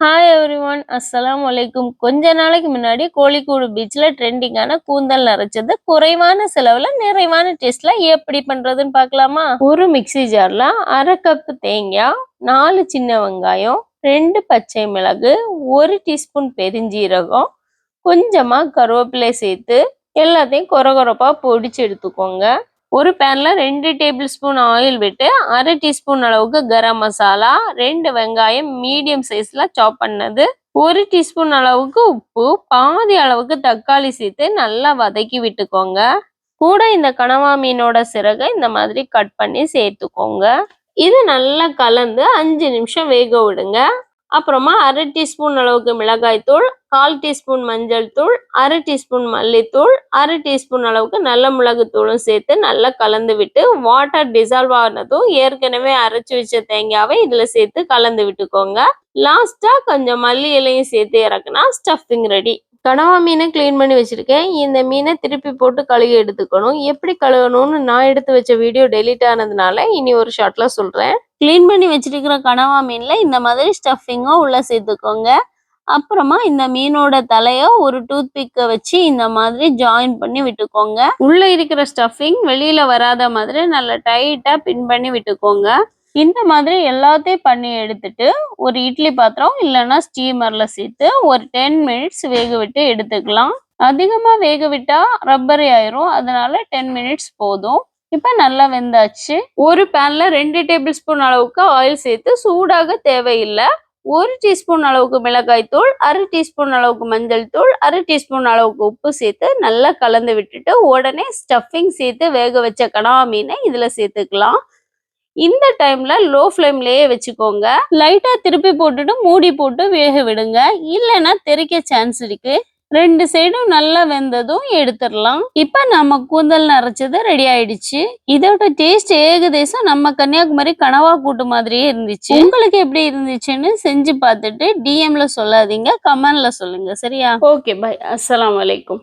Hi every one அஸ்லாம் வலைக்கும் கொஞ்ச நாளைக்கு முன்னாடி கோழிக்கூடு பீச்ல ட்ரெண்டிங்கான கூந்தல் நரைச்சது குறைவான செலவுல நிறைவான டேஸ்ட்ல எப்படி பண்றதுன்னு பார்க்கலாமா? ஒரு மிக்ஸி ஜார்ல அரை கப் தேங்காய் நாலு சின்ன வெங்காயம் ரெண்டு பச்சை மிளகு ஒரு டீஸ்பூன் பெருஞ்சீரகம் கொஞ்சமா கருவேப்பிலை சேர்த்து எல்லாத்தையும் கொர கொரப்பா பொடிச்சு எடுத்துக்கோங்க. ஒரு பேன்ல ரெண்டு டேபிள் ஸ்பூன் ஆயில் விட்டு அரை டீஸ்பூன் அளவுக்கு கரம் மசாலா ரெண்டு வெங்காயம் மீடியம் சைஸ்ல சாப் பண்ணது. ஒரு டீஸ்பூன் அளவுக்கு உப்பு பாதி அளவுக்கு தக்காளி சேர்த்து நல்லா வதக்கி விட்டுக்கோங்க. கூட இந்த கனவா மீனோட சிறகை இந்த மாதிரி கட் பண்ணி சேர்த்துக்கோங்க. இது நல்லா கலந்து அஞ்சு நிமிஷம் வேக விடுங்க. அப்புறமா அரை டீஸ்பூன் அளவுக்கு மிளகாய் தூள் கால் டீஸ்பூன் மஞ்சள் தூள் அரை டீஸ்பூன் மல்லித்தூள் அரை டீஸ்பூன் அளவுக்கு நல்ல மிளகு தூளும் சேர்த்து நல்லா கலந்து விட்டு வாட்டர் டிசால்வ் ஆனதும் ஏற்கனவே அரைச்சி வச்ச தேங்காவை இதுல சேர்த்து கலந்து விட்டுக்கோங்க. லாஸ்டா கொஞ்சம் மல்லி இலையும் சேர்த்து இறக்குனா ஸ்டஃபிங் ரெடி கனவா மீனை க்ளீன் பண்ணி வச்சிருக்கேன். இந்த மீனை திருப்பி போட்டு கழுகி எடுத்துக்கணும். எப்படி கழுவணும்னு நான் எடுத்து வச்ச வீடியோ டெலீட் ஆனதுனால இனி ஒரு ஷார்ட்ல சொல்றேன். க்ளீன் பண்ணி வச்சிருக்கிற கனவா மீன்ல இந்த மாதிரி ஸ்டஃபிங்கும் உள்ள சேர்த்துக்கோங்க. அப்புறமா இந்த மீனோட தலையோ ஒரு டூத் பிக்கை வச்சு இந்த மாதிரி ஜாயின் பண்ணி விட்டுக்கோங்க. உள்ள இருக்கிற ஸ்டஃபிங் வெளியில வராத மாதிரி நல்லா டைட்டா பின் பண்ணி விட்டுக்கோங்க. இந்த மாதிரி எல்லாத்தையும் பண்ணி எடுத்துட்டு ஒரு இட்லி பாத்திரம் இல்லைன்னா ஸ்டீமர்ல சேர்த்து ஒரு டென் மினிட்ஸ் வேக விட்டு எடுத்துக்கலாம். அதிகமா வேக விட்டா ரப்பரி ஆயிரும். அதனால டென் மினிட்ஸ் போதும். இப்ப நல்லா வெந்தாச்சு. ஒரு பேன்ல ரெண்டு டேபிள் ஸ்பூன் அளவுக்கு ஆயில் சேர்த்து சூடாக தேவையில்லை. ஒரு டீஸ்பூன் அளவுக்கு மிளகாய் தூள் அரை டீஸ்பூன் அளவுக்கு மஞ்சள் தூள் அரை டீஸ்பூன் அளவுக்கு உப்பு சேர்த்து நல்லா கலந்து விட்டுட்டு உடனே ஸ்டஃபிங் சேர்த்து வேக வச்ச கடா மீனை இதுல சேர்த்துக்கலாம். இந்த டைம்ல லோ ஃப்ளேம்லயே வச்சுக்கோங்க. லைட்டா திருப்பி போட்டுட்டு மூடி போட்டு வேக விடுங்க. இல்லைன்னா தெறிக்க சான்ஸ் இருக்கு. ரெண்டு சைடும் நல்லா வெந்ததும் எடுத்துடலாம். இப்ப நம்ம கூந்தல் நரைச்சது ரெடி ஆயிடுச்சு. இதோட டேஸ்ட் ஏகதேசம் நம்ம கன்னியாகுமரி கனவா கூட்டு மாதிரியே இருந்துச்சு. உங்களுக்கு எப்படி இருந்துச்சுன்னு செஞ்சு பார்த்துட்டு டிஎம்ல சொல்லாதீங்க கமெண்ட்ல சொல்லுங்க. சரியா? ஓகே பாய் அஸ்லாம் வலைக்கம்